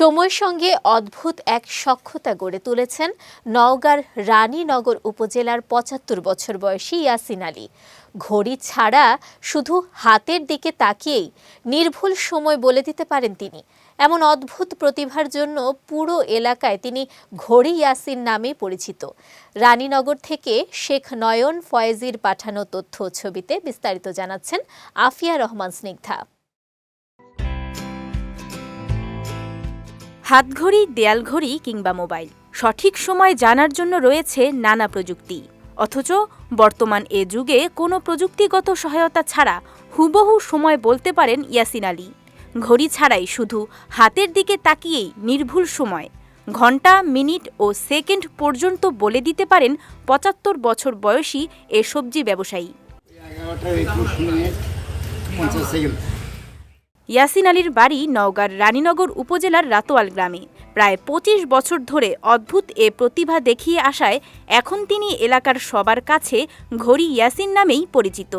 সময়ের সঙ্গে অদ্ভুত এক সখ্যতা গড়ে তুলেছেন নওগাঁর রানীনগর উপজেলার পঁচাত্তর বছর বয়সী ইয়াসিন আলী। ঘড়ি ছাড়া শুধু হাতের দিকে তাকিয়েই নির্ভুল সময় বলে দিতে পারেন তিনি। এমন অদ্ভুত প্রতিভার জন্য পুরো এলাকায় তিনি ঘড়ি ইয়াসিন নামে পরিচিত। রানীনগর থেকে শেখ নয়ন ফয়েজির পাঠানো তথ্য ছবিতে বিস্তারিত জানাচ্ছেন আফিয়া রহমান স্নিগ্ধা। হাতঘড়ি, দেয়ালঘড়ি কিংবা মোবাইল। সঠিক সময় জানার জন্য রয়েছে নানা প্রযুক্তি। অথচ বর্তমান এ যুগে কোনো প্রযুক্তিগত সহায়তা ছাড়া হুবহু সময় বলতে পারেন ইয়াসিন আলী। ঘড়ি ছাড়াই শুধু হাতের দিকে তাকিয়েই নির্ভুল সময়। ঘণ্টা, মিনিট ও সেকেন্ড পর্যন্ত বলে দিতে পারেন পঁচাত্তর বছর বয়সী এ সবজি ব্যবসায়ী এগারোটা একুশ মিনিট পঞ্চাশ সেকেন্ড ইয়াসিন আলীর বাড়ি নওগাঁর রানীনগর উপজেলার রাতোয়াল গ্রামে। প্রায় পঁচিশ বছর ধরে অদ্ভুত এ প্রতিভা দেখিয়ে আসায় এখন তিনি এলাকার সবার কাছে ঘড়ি ইয়াসিন নামেই পরিচিত।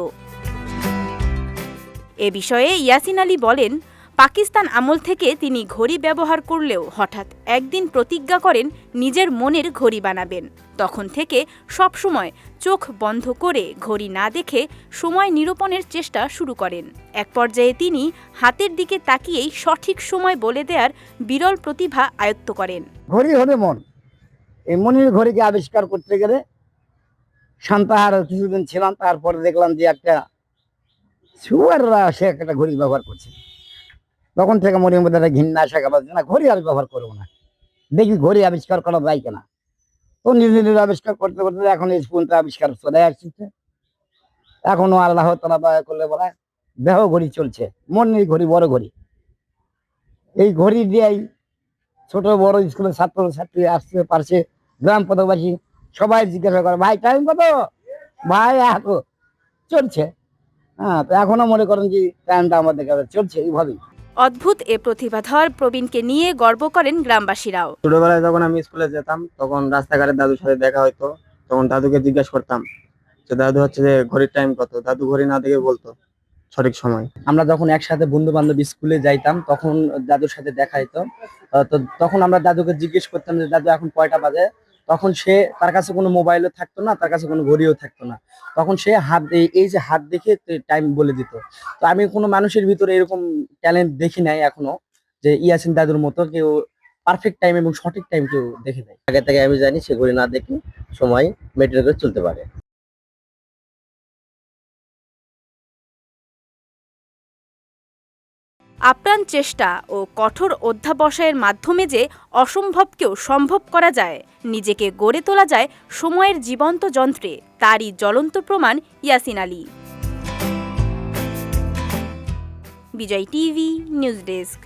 এ বিষয়ে ইয়াসিন আলী বলেন পাকিস্তান আমল থেকে তিনি ঘড়ি ব্যবহার করলেও হঠাৎ একদিন প্রতিজ্ঞা করেন নিজের মনের ঘড়ি বানাবেন। তখন থেকে সবসময় চোখ বন্ধ করে ঘড়ি না দেখে সময় নিরূপণের চেষ্টা শুরু করেন। এক পর্যায়ে তিনি হাতের দিকে তাকিয়েই সঠিক সময় বলে দেওয়ার বিরল প্রতিভা আয়ত্ত করেন। ঘড়ি হবে মন। এই মনের ঘড়িকে আবিষ্কার করতে গেলে শান্তাহার কিছুদিন ছিলাম, তারপরে দেখলাম যে একটা সুয়াররা সে একটা ঘড়ি ব্যবহার করছে। তখন থেকে মনের মধ্যে একটা ঘৃণা আসা গেল না, ঘড়ি আর ব্যবহার করব না। দেখি ঘড়ি আবিষ্কার করা যায় কিনা? তো নিজে নিজে আবিষ্কার করতে করতে এখন এই পর্যন্ত আবিষ্কার চলে আসছে। এখনও আল্লাহ তালা দয়া করলে বলা, দেহ ঘড়ি চলছে, মন নেই ঘড়ি, বড় ঘড়ি। এই ঘড়ি দিয়েই ছোট, বড় স্কুলের ছাত্র ছাত্রী আসতে পারছে, গ্রাম পথবাসী সবাই জিজ্ঞাসা করে, ভাই টাইম কত? ভাই এত চলছে। হ্যাঁ তো এখনও মনে করেন যে টাইমটা আমাদের কাছে চলছে, এইভাবেই। অদ্ভুত এ প্রতিভাধর প্রবীণকে নিয়ে গর্ব করেন গ্রামবাসীরাও। ছোটবেলায় যখন আমি স্কুলে যেতাম, তখন রাস্তাঘাটে দাদুর সাথে দেখা হতো তখন দাদুকে জিজ্ঞেস করতাম যে, দাদু, হচ্ছে যে ঘড়ির টাইম কত? দাদু ঘড়ি না দেখে বলতো, সঠিক সময়। আমরা যখন একসাথে বন্ধু বান্ধব স্কুলে যাইতাম, তখন দাদুর সাথে দেখা হইতো। তো তখন আমরা দাদুকে জিজ্ঞেস করতাম যে, দাদু, এখন কয়টা বাজে? তখন সে তার কাছে কোনো মোবাইলও থাকতো না, তার কাছে কোনো ঘড়িও থাকতো না। তখন সে হাত এই- যে হাত দেখে টাইম বলে দিত। তো আমি কোনো মানুষের ভিতরে এরকম ট্যালেন্ট দেখি নাই এখনও যে ইয়াসিন দাদুর মতো কেউ পারফেক্ট টাইম এবং সঠিক টাইম কেউ দেখে নেয় আগে থেকে আমি জানি সে ঘড়ি না দেখি সময় করে চলতে পারে। আপ্রাণ চেষ্টা ও কঠোর অধ্যাবসায়ের মাধ্যমে যে অসম্ভবকেও সম্ভব করা যায়, নিজেকে গড়ে তোলা যায় সময়ের জীবন্ত যন্ত্রে, তারই জ্বলন্ত প্রমাণ Yasin Ali. Vijay TV, news desk.